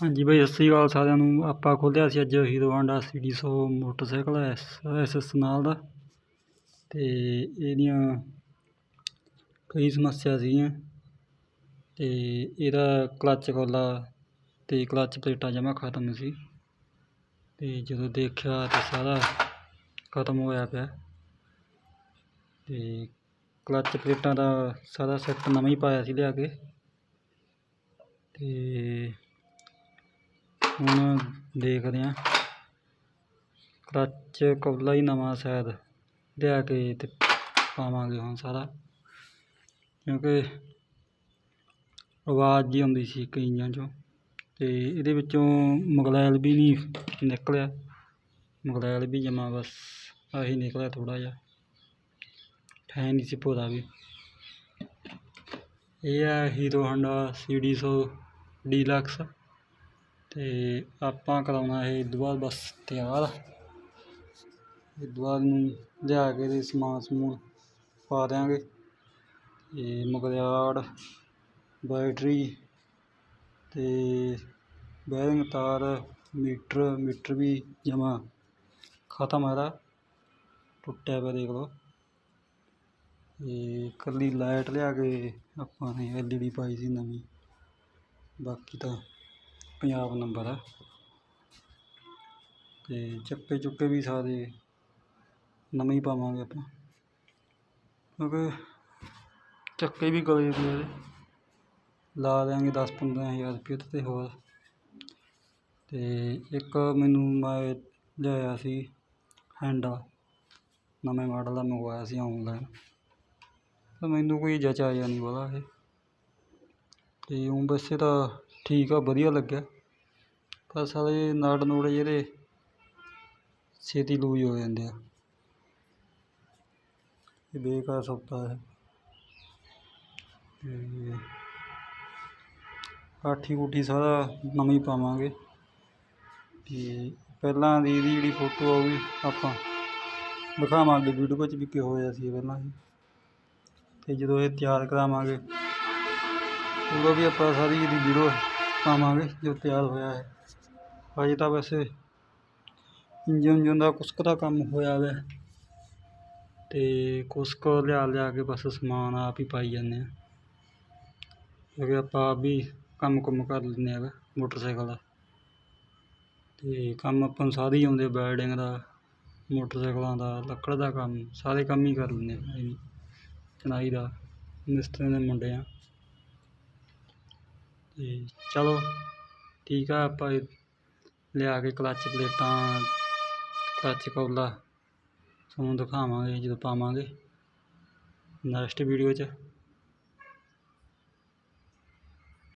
ਹਾਂਜੀ ਬਾਈ, ਸਤਿ ਸ਼੍ਰੀ ਅਕਾਲ ਸਾਰਿਆਂ ਨੂੰ। ਆਪਾਂ ਖੋਲ੍ਹਿਆ ਸੀ ਅੱਜ ਹੀਰੋ ਹਾਂਡਾ ਸੀ ਡੀ ਸੌ ਮੋਟਰਸਾਈਕਲ ਐਸ ਐਸ ਐਸ ਨਾਲ ਦਾ। ਅਤੇ ਇਹਦੀਆਂ ਕਈ ਸਮੱਸਿਆ ਸੀਗੀਆਂ। ਅਤੇ ਇਹਦਾ ਕਲੱਚ ਕੋਲਾ ਅਤੇ ਕਲੱਚ ਪਲੇਟਾਂ ਜਮਾਂ ਖਤਮ ਸੀ। ਅਤੇ ਜਦੋਂ ਦੇਖਿਆ ਤਾਂ ਸਾਰਾ ਖਤਮ ਹੋਇਆ ਪਿਆ। ਅਤੇ ਕਲੱਚ ਪਲੇਟਾਂ ਦਾ ਸਾਰਾ ਸੈੱਟ ਨਵਾਂ ਹੀ ਪਾਇਆ ਸੀ ਲਿਆ ਕੇ। ਅਤੇ ਹੁਣ ਦੇਖਦੇ ਹਾਂ। ਕਲੱਚ ਕੌਲਾ ਹੀ ਨਵਾਂ ਸ਼ਾਇਦ ਲਿਆ ਕੇ ਅਤੇ ਪਾਵਾਂਗੇ ਹੁਣ ਸਾਰਾ। ਕਿਉਂਕਿ ਆਵਾਜ਼ ਜੀ ਆਉਂਦੀ ਸੀ ਕਈਆਂ 'ਚੋਂ ਅਤੇ ਇਹਦੇ ਵਿੱਚੋਂ ਮਗਲੈਲ ਵੀ ਨਹੀਂ ਨਿਕਲਿਆ। ਮਗਲੈਲ ਵੀ ਜਮਾਂ ਬਸ ਆਹੀ ਨਿਕਲਿਆ ਥੋੜ੍ਹਾ ਜਿਹਾ। ਹੈ ਨਹੀਂ ਸੀ ਭੋਰਾ ਵੀ। ਇਹ ਹੈ ਹੀਰੋ ਹਾਂਡਾ ਸੀ ਡੀ ਸੌ ਡੀਲਕਸ ਅਤੇ ਆਪਾਂ ਕਰਾਉਣਾ ਇਹ ਇਹ ਤੋਂ ਬਾਅਦ ਬਸ ਤਿਆਰ। ਇਹ ਤੋਂ ਬਾਅਦ ਨੂੰ ਲਿਆ ਕੇ ਇਹਦੇ ਸਮਾਨ ਸਮੂਨ ਪਾ ਦਿਆਂਗੇ। ਅਤੇ ਮਗਲਿਆੜ ਬੈਟਰੀ ਅਤੇ ਬੈਰਿੰਗ ਤਾਰ, ਮੀਟਰ ਮੀਟਰ ਵੀ ਜਮ੍ਹਾਂ ਖਤਮ ਇਹਦਾ। ਟੁੱਟਿਆ ਪਿਆ ਦੇਖ ਲਓ। ਅਤੇ ਇਕੱਲੀ ਲਾਈਟ ਲਿਆ ਕੇ ਆਪਾਂ ਨੇ ਐਲ ਈ ਡੀ ਪਾਈ ਸੀ ਨਵੀਂ। ਬਾਕੀ ਤਾਂ ਪੰਜਾਬ ਨੰਬਰ ਆ। ਅਤੇ ਚੱਕੇ ਚੁੱਕੇ ਵੀ ਸਾਰੇ ਨਵੇਂ ਹੀ ਪਾਵਾਂਗੇ ਆਪਾਂ। ਕਿਉਂਕਿ ਚੱਕੇ ਵੀ ਗਲੇ ਪਏ ਇਹਦੇ ਲਾ ਦਿਆਂਗੇ ਦਸ ਪੰਦਰਾਂ ਹਜ਼ਾਰ ਰੁਪਏ ਉਹਦੇ 'ਤੇ ਹੋਰ। ਅਤੇ ਇੱਕ ਮੈਨੂੰ ਮੈਂ ਲਿਆਇਆ ਸੀ ਹੈਂਡਾ। ਨਵੇਂ ਮਾਡਲ ਦਾ ਮੰਗਵਾਇਆ ਸੀ ਔਨਲਾਈਨ ਤਾਂ ਮੈਨੂੰ ਕੋਈ ਜਚਿਆ ਜਿਹਾ ਨਹੀਂ ਬਾਹਲਾ ਇਹ। ਅਤੇ ਊਂ ਵੈਸੇ ਤਾਂ ਠੀਕ ਆ, ਵਧੀਆ ਲੱਗਿਆ। ਪਰ ਸਾਲੇ ਨਟ ਨੂਟ ਜਿਹੜੇ ਛੇਤੀ ਲੂਜ ਹੋ ਜਾਂਦੇ ਆ। ਇਹ ਬੇਕਾਰ ਸੌਦਾ ਹੈ ਅਤੇ ਕਾਠੀ ਕੂਠੀ ਸਾਰਾ ਨਵੀਂ ਪਾਵਾਂਗੇ। ਅਤੇ ਪਹਿਲਾਂ ਦੀ ਇਹਦੀ ਜਿਹੜੀ ਫੋਟੋ ਆ ਉਹ ਵੀ ਆਪਾਂ ਦਿਖਾਵਾਂਗੇ ਵੀਡੀਓ ਵਿੱਚ ਵੀ ਕਿਹੋ ਜਿਹਾ ਸੀ ਪਹਿਲਾਂ ਹੀ। ਅਤੇ ਜਦੋਂ ਇਹ ਤਿਆਰ ਕਰਾਵਾਂਗੇ, ਉਦੋਂ ਵੀ ਆਪਾਂ ਸਾਰੀ ਇਹਦੀ ਵੀਡੀਓ ਪਾਵਾਂਗੇ, ਜੋ ਤਿਆਰ ਹੋਇਆ ਹੈ। ਅਜੇ ਤਾਂ ਵੈਸੇ ਇੰਜਨ ਉਂਜਨ ਦਾ ਕੁਸ਼ਕ ਦਾ ਕੰਮ ਹੋਇਆ ਵਾ। ਅਤੇ ਕੁਸ਼ਕ ਲਿਆ ਲਿਆ ਕੇ ਬਸ ਸਮਾਨ ਆਪ ਹੀ ਪਾਈ ਜਾਂਦੇ ਹਾਂ। ਕਿਉਂਕਿ ਆਪਾਂ ਆਪ ਵੀ ਕੰਮ ਕੁਮ ਕਰ ਲੈਂਦੇ ਹੈਗਾ ਮੋਟਰਸਾਈਕਲ ਦਾ। ਅਤੇ ਕੰਮ ਆਪਾਂ ਨੂੰ ਸਾਰੇ ਹੀ ਆਉਂਦੇ, ਵੈਲਡਿੰਗ ਦਾ, ਮੋਟਰਸਾਈਕਲਾਂ ਦਾ, ਲੱਕੜ ਦਾ ਕੰਮ, ਸਾਰੇ ਕੰਮ ਹੀ ਕਰ ਲੈਂਦੇ ਹਾਂ ਅਸੀਂ ਦਾ ਮਿਸਤਰੀਆਂ ਦੇ ਮੁੰਡੇ ਹਾਂ। ਅਤੇ ਚਲੋ ਠੀਕ ਆ, ਆਪਾਂ ਲਿਆ ਕੇ ਕਲੱਚ ਪਲੇਟਾਂ ਕਲੱਚ ਕੌਲਾ ਤੁਹਾਨੂੰ ਦਿਖਾਵਾਂਗੇ, ਜਦੋਂ ਪਾਵਾਂਗੇ ਨੈਕਸਟ ਵੀਡੀਓ 'ਚ।